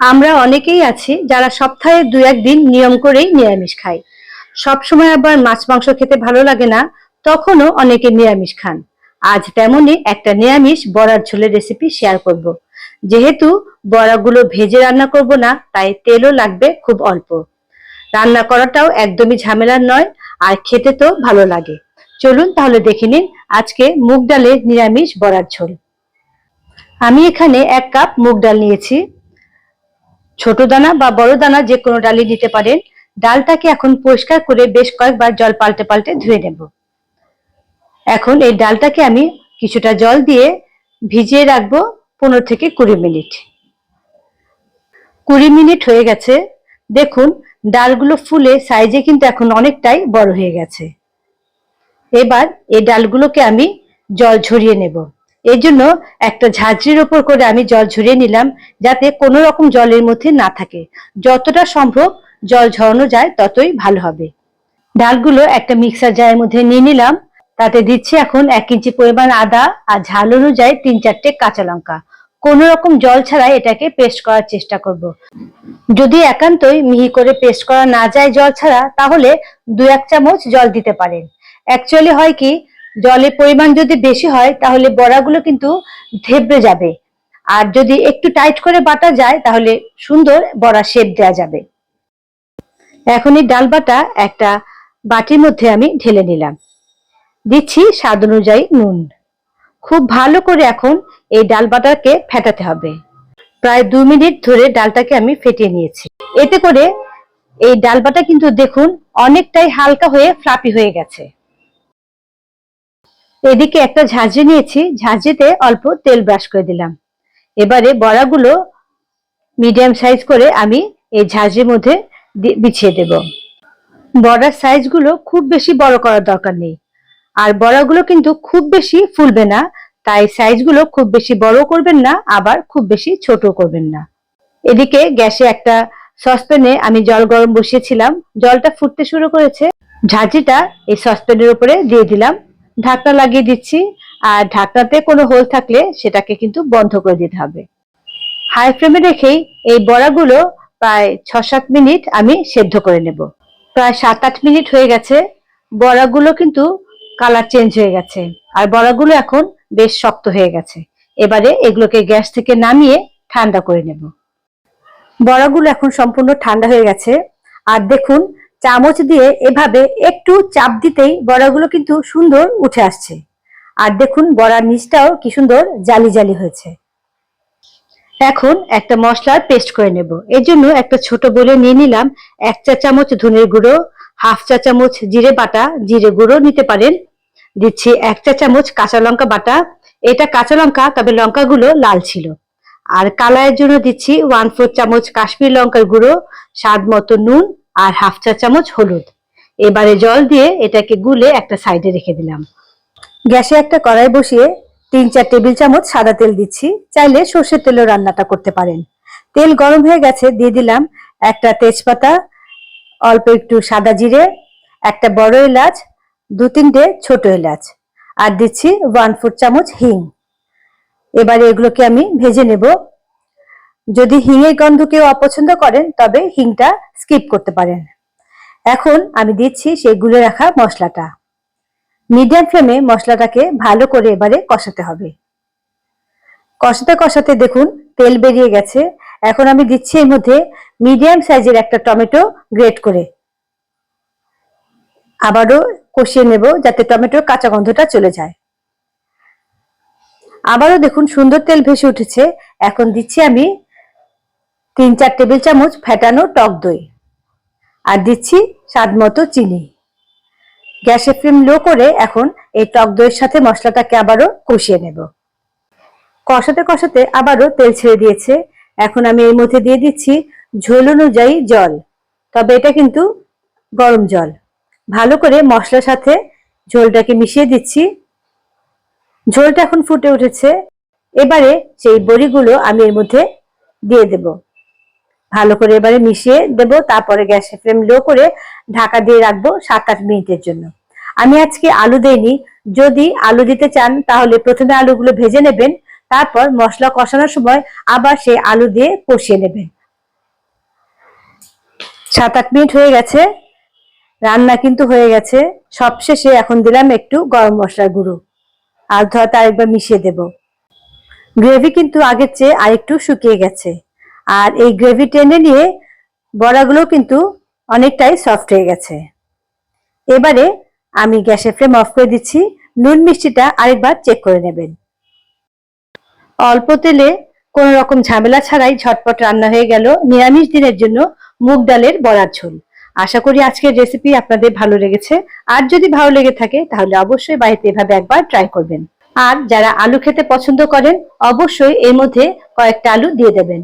আমরা অনেকেই আছি যারা সপ্তাহে দু একদিন নিয়ম করেই নিরামিষ খাই। সবসময় আবার মাছ, মাংস খেতে ভালো লাগে না, তখনও অনেকে নিরামিষ খান। আজ তেমনই একটা নিরামিষ বড়ার ঝোলের রেসিপি শেয়ার করব। যেহেতু বড়াগুলো ভেজে রান্না করব না, তাই তেলও লাগবে খুব অল্প। রান্না করাটাও একদমই ঝামেলার নয়, আর খেতে তো ভালো লাগে। চলুন তাহলে দেখে নিন আজকে মুগ ডালের নিরামিষ বড়ার ঝোল। আমি এখানে এক কাপ মুগ ডাল নিয়েছি। ছোট দানা বা বড় দানা যে কোনো ডালই নিতে পারেন। ডালটাকে এখন পরিষ্কার করে বেশ কয়েকবার জল পাল্টে পাল্টে ধুয়ে নেব। এখন এই ডালটাকে আমি কিছুটা জল দিয়ে ভিজিয়ে রাখব পনেরো থেকে কুড়ি মিনিট। কুড়ি মিনিট হয়ে গেছে। দেখুন, ডালগুলো ফুলে সাইজে কিন্তু এখন অনেকটাই বড় হয়ে গেছে। এবার এই ডালগুলোকে আমি জল ঝরিয়ে নেব। এর জন্য একটা ঝাঁঝরির ওপর করে আমি জল ঝরিয়ে নিলাম যাতে কোনো রকম জলের মধ্যে না থাকে। যতটা সম্ভব জল ঝরানো যায় ততই ভালো হবে। ডালগুলো একটা মিক্সার জারের মধ্যে নিয়ে নিলাম। তাতে দিচ্ছি এখন এক ইঞ্চি পরিমাণ আদা আর ঝাল অনুযায়ী তিন চারটে কাঁচা লঙ্কা। কোনো রকম জল ছাড়াই এটাকে পেস্ট করার চেষ্টা করব। যদি একান্তই মিহি করে পেস্ট করা না যায় জল ছাড়া, তাহলে দু এক চামচ জল দিতে পারেন। অ্যাকচুয়ালি হয় কি জলের পরিমাণ যদি বেশি হয়, তাহলে বড়াগুলো কিন্তু ধেবড়ে যাবে। আর যদি একটু টাইট করে বাটা যায়, তাহলে সুন্দর বড়া শেপ দেওয়া যাবে। এখন এই ডাল বাটা একটা বাটির মধ্যে আমি ঢেলে নিলাম। দিচ্ছি স্বাদ অনুযায়ী নুন। খুব ভালো করে এখন এই ডাল বাটাকে ফেটাতে হবে। প্রায় দু মিনিট ধরে ডালটাকে আমি ফেটিয়ে নিয়েছি। এতে করে এই ডাল বাটা কিন্তু দেখুন অনেকটাই হালকা হয়ে ফ্লাপি হয়ে গেছে। এদিকে একটা ঝাঁঝরি নিয়েছি ঝাঁঝরিতে অল্প তেল ব্রাশ করে দিলাম। এবারে বড়াগুলো মিডিয়াম সাইজ করে আমি এই ঝাঁঝরির মধ্যে বিছিয়ে দেব। বড়ার সাইজগুলো খুব বেশি বড় করার দরকার নেই। আর বড়াগুলো কিন্তু খুব বেশি ফুলবে না, তাই সাইজগুলো খুব বেশি বড় করবেন না, আবার খুব বেশি ছোট করবেন না। এদিকে গ্যাসে একটা সসপ্যানে আমি জল গরম বসিয়েছিলাম। জলটা ফুটতে শুরু করেছে। ঝাঁঝিটা এই সসপ্যানের উপরে দিয়ে দিলাম। ঢাকনা লাগিয়ে দিচ্ছি। আর ঢাকনাতে কোনো হোল থাকলে সেটাকে কিন্তু বন্ধ করে দিতে হবে। হাই ফ্লেমে রেখেই এই বড়াগুলো প্রায় ছ সাত মিনিট আমি সেদ্ধ করে নেব। প্রায় সাত আট মিনিট হয়ে গেছে। বড়াগুলো কিন্তু কালার চেঞ্জ হয়ে গেছে। আর বড়াগুলো এখন বেশ শক্ত হয়ে গেছে। এবারে এগুলোকে গ্যাস থেকে নামিয়ে ঠান্ডা করে নেব। বড়াগুলো এখন সম্পূর্ণ ঠান্ডা হয়ে গেছে। আর দেখুন চামচ দিয়ে এভাবে একটু চাপ দিতেই বড়াগুলো কিন্তু সুন্দর উঠে আসছে। আর দেখুন, বড়ার নিচটাও কি সুন্দর জালি জালি হয়েছে। এখন একটা মশলার পেস্ট করে নেব। এর জন্য একটা ছোট বলে নিয়ে নিলাম এক চা চামচ ধনের গুঁড়ো, হাফ চা চামচ জিরে বাটা, জিরে গুঁড়ো নিতে পারেন। দিচ্ছি এক চা চামচ কাঁচা লঙ্কা বাটা। এটা কাঁচা লঙ্কা, তবে লঙ্কাগুলো লাল ছিল। আর কালারের জন্য দিচ্ছি ওয়ান ফোর চামচ কাশ্মীর লঙ্কার গুঁড়ো, স্বাদ মতো নুন আর হাফ চা চামচ হলুদ। এবারে জল দিয়ে এটাকে গুলে একটা সাইডে রেখে দিলাম। গ্যাসে একটা কড়াই বসিয়ে তিন চার টেবিল চামচ সাদা তেল দিচ্ছি। চাইলে সর্ষের তেলেও রান্নাটা করতে পারেন। তেল গরম হয়ে গেছে, দিয়ে দিলাম একটা তেজপাতা, অল্প একটু সাদা জিরে, একটা বড় এলাচ, দু তিনটে ছোট এলাচ, আর দিচ্ছি ওয়ান ফোর চামচ হিং। এবারে এগুলোকে আমি ভেজে নেব। যদি হিঙের গন্ধ কেউ অপছন্দ করেন, তবে হিংটা স্কিপ করতে পারেন। এখন আমি দিচ্ছি সেই গুলে রাখা মশলাটা। মিডিয়াম ফ্লেমে মশলাটাকে ভালো করে এবারে কষাতে হবে। কষাতে কষাতে দেখুন, তেল বেরিয়ে গেছে। এখন আমি দিচ্ছি এর মধ্যে মিডিয়াম সাইজের একটা টমেটো গ্রেট করে। আবারও কষিয়ে নেব যাতে টমেটোর কাঁচা গন্ধটা চলে যায়। আবারও দেখুন, সুন্দর তেল ভেসে উঠেছে। এখন দিচ্ছি আমি তিন চার টেবিল চামচ ফেটানো টক দই আর দিচ্ছি স্বাদ মতো চিনি। গ্যাসের ফ্লেম লো করে এখন এই টক দইয়ের সাথে মশলাটাকে আবারও কষিয়ে নেব। কষাতে কষাতে আবারও তেল ছেড়ে দিয়েছে। এখন আমি এর মধ্যে দিয়ে দিচ্ছি ঝোল অনুযায়ী জল, তবে এটা কিন্তু গরম জল। ভালো করে মশলার সাথে ঝোলটাকে মিশিয়ে দিচ্ছি। ঝোলটা এখন ফুটে উঠেছে। এবারে সেই বড়িগুলো আমি এর মধ্যে দিয়ে দেব। ভালো করে এবারে মিশিয়ে দেব, তারপরে গ্যাসের ফ্লেম লো করে ঢাকা দিয়ে রাখব সাত আট মিনিটের জন্য। আমি আজকে আলু দেইনি, যদি আলু দিতে চান তাহলে প্রথমে আলুগুলো ভেজে নেবেন, তারপর মশলা কষানোর সময় আবার সেই আলু দিয়ে কষিয়ে নেবেন। সাত আট মিনিট হয়ে গেছে, রান্না কিন্তু হয়ে গেছে। সবশেষে এখন দিলাম একটু গরম মশলার গুঁড়ো। আর ধরাতে আরেকবার মিশিয়ে দেব। গ্রেভি কিন্তু আগের চেয়ে আরেকটু শুকিয়ে গেছে। আর এই গ্রেভি টেনে নিয়ে বড়াগুলো কিন্তু অনেকটাই সফট হয়ে গেছে। এবারে আমি গ্যাসের ফ্লেম অফ করে দিচ্ছি, নুন মিষ্টিটা আরেকবার চেক করে নেবেন। অল্প তেলে কোন রকম ঝামেলা ছাড়াই ঝটপট রান্না হয়ে গেল নিরামিষ দিনের জন্য মুগ ডালের বড়ার ঝোল। আশা করি আজকের রেসিপি আপনাদের ভালো লেগেছে। আর যদি ভালো লেগে থাকে তাহলে অবশ্যই বাড়িতে এভাবে একবার ট্রাই করবেন। আর যারা আলু খেতে পছন্দ করেন, অবশ্যই এর মধ্যে কয়েকটা আলু দিয়ে দেবেন।